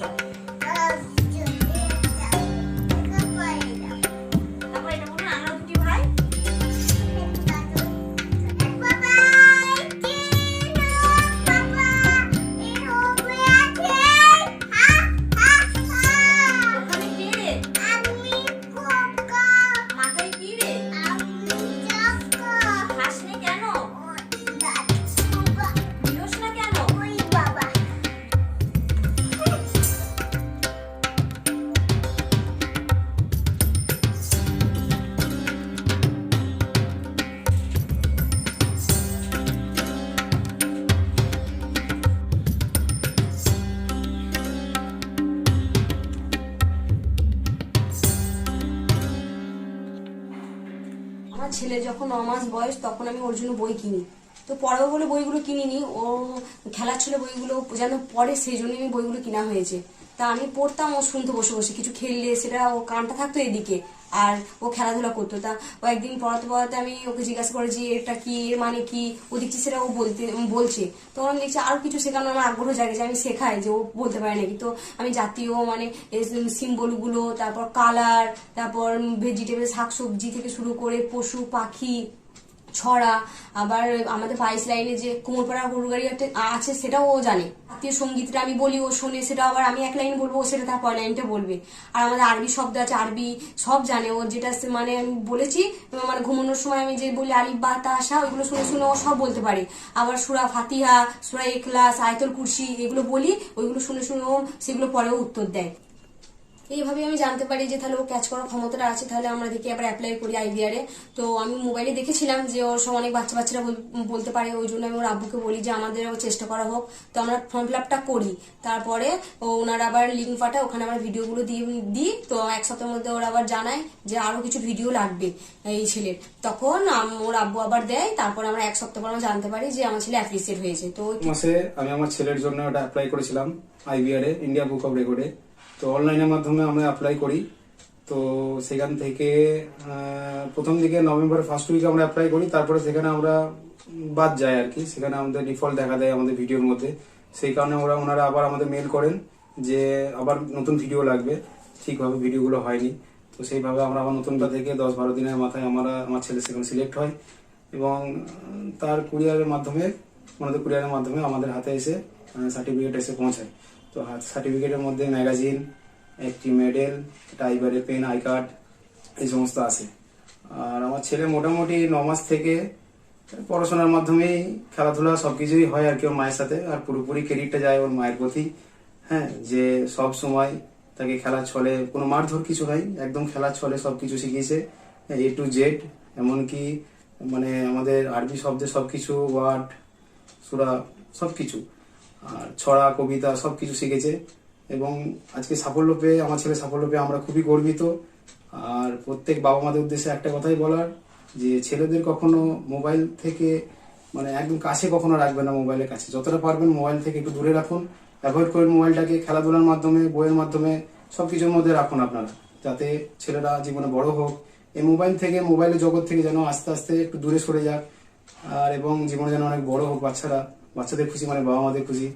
তারপর আমার ছেলে যখন ন মাস বয়স, তখন আমি ওর জন্য বই কিনি। তো পড়াবো বলে বইগুলো কিনিনি, ও খেলার ছিল বইগুলো যেন পড়ে, সেই জন্যই আমি বইগুলো কিনা হয়েছে। তা আমি পড়তাম, ও শুনতো বসে বসে। কিছু খেললে সেটা ও কানটা থাকতো এদিকে, আর ও খেলাধুলা করতো। তা ও একদিন পড়াতে পড়াতে আমি ওকে জিজ্ঞাসা করে যে, এটা কি? এর মানে কি? ও দেখছি সেটা ও বলতে বলছে। তখন আমি দেখছি আরও কিছু শেখানোর আমার আগ্রহ জাগে যে, আমি শেখাই যে, ও বলতে পারে নাকি। তো আমি জাতীয় মানে সিম্বলগুলো, তারপর কালার, তারপর ভেজিটেবল, শাকসবজি থেকে শুরু করে পশু, পাখি ছড়া, আবার আমাদের বাইশ লাইনে যে কুমোরপাড়া গরুগাড়ি একটা আছে সেটাও ও জানে। আত্মীয় সঙ্গীতটা আমি বলি, ও শোনে, সেটা আবার আমি এক লাইন বলব, ও সেটা তার পর লাইনটা বলবে। আর আমাদের আরবি শব্দ আছে, আরবি সব জানে, ও যেটা মানে আমি বলেছি মানে ঘুমানোর সময় আমি যে বলি আলিফ, বা তাসা ওইগুলো শুনে শুনে ও সব বলতে পারে। আবার সুরা ফাতিহা, সুরা এখলাস আয়তল কুরসি, এগুলো বলি, ওইগুলো শুনে শুনে ও সেগুলো পরেও উত্তর দেয়। এইভাবে আমি জানতে পারি যে তাহলে ও ক্যাচ করার ক্ষমতাটা আছে, তাহলে আমরা দেখি আবার অ্যাপ্লাই করি আইডিয়ারে তো আমি মোবাইলে দেখেছিলাম যে ওর সব অনেক বাচ্চা বাচ্চারা বলতে পারে, ওই জন্য আমি ওর আব্বুকে বলি যে আমাদেরও চেষ্টা করা হোক। তো আমরা ফর্ম ফিল আপটা করি। তারপরে ওনারা আবার লিঙ্ক পাঠায়, ওখানে আমরা ভিডিওগুলো দিয়ে, দিই। তো এক সপ্তাহের মধ্যে ওরা আবার জানায় যে আরও কিছু ভিডিও লাগবে এই ছেলের। তখন ওর আব্বু আবার দেয়, তারপর আমরা এক সপ্তাহ পর আমরা জানতে পারি যে আমার ছেলে অ্যাপ্রিসিয়েট হয়েছে। তো আমি আমার ছেলের জন্য ওটা অ্যাপ্লাই করেছিলাম আইবিআর ইন্ডিয়া বুক অফ রেকর্ডে তো অনলাইনের মাধ্যমে আমরা অ্যাপ্লাই করি। তো সেখান থেকে প্রথম দিকে নভেম্বরের ফার্স্ট উইকে আমরা অ্যাপ্লাই করি, তারপরে সেখানে আমরা বাদ যাই আর কি। সেখানে আমাদের ডিফল্ট দেখা দেয় আমাদের ভিডিওর মধ্যে। সেই কারণে ওরা, ওনারা আবার আমাদের মেল করেন যে, আবার নতুন ভিডিও লাগবে। ঠিকভাবে ভিডিওগুলো হয়নি। তো সেইভাবে আমরা আবার নতুনটা থেকে দশ বারো দিনের মাথায় আমরা, আমার ছেলে সেখানে সিলেক্ট হয়। এবং তার কুরিয়ারের মাধ্যমে ওনাদের কুরিয়ারের মাধ্যমে আমাদের হাতে এসে সার্টিফিকেট এসে পৌঁছায়। তো সার্টিফিকেটের মধ্যে ম্যাগাজিন একটি মেডেল টাইবারে পেন আই কার্ড এই সমস্ত আছে। আর আমার ছেলে মোটামুটি ন মাস থেকে পড়াশোনার মাধ্যমেই খেলাধুলা সবকিছুই হয় আর কি ওর মায়ের সাথে। আর পুরোপুরি ক্রেডিটটা যায় ওর মায়ের প্রতি। হ্যাঁ যে সব সময় তাকে খেলার ছলে কোনো মারধর কিছু হয় একদম খেলার ছলে সবকিছু শিখিয়েছে। এ টু জেড, এমনকি মানে আমাদের আরবি শব্দে সবকিছু, ওয়ার্ড, সুরা, সবকিছু। আর ছড়া, কবিতা সবকিছু শিখেছে এবং আজকে সাফল্য পেয়ে, আমার ছেলে সাফল্য পেয়ে আমরা খুবই গর্বিত। আর প্রত্যেক বাবা মাদের উদ্দেশ্যে একটা কথাই বলার, যে ছেলেদের কখনো মোবাইল থেকে মানে একদম কাছে কখনো রাখবেন না মোবাইলের কাছে। যতটা পারবেন মোবাইল থেকে একটু দূরে রাখুন। অ্যাভয়েড করুন মোবাইলটাকে খেলাধুলার মাধ্যমে, বইয়ের মাধ্যমে সব কিছুর মধ্যে রাখুন আপনারা, যাতে ছেলেরা জীবনে বড় হোক। এই মোবাইল থেকে, মোবাইলের জগৎ থেকে যেন আস্তে আস্তে একটু দূরে সরে যাক, আর এবং জীবনে যেন অনেক বড় হোক বাচ্চারা। বাচ্চাদের খুশি মানে বাবা মাদের খুশি।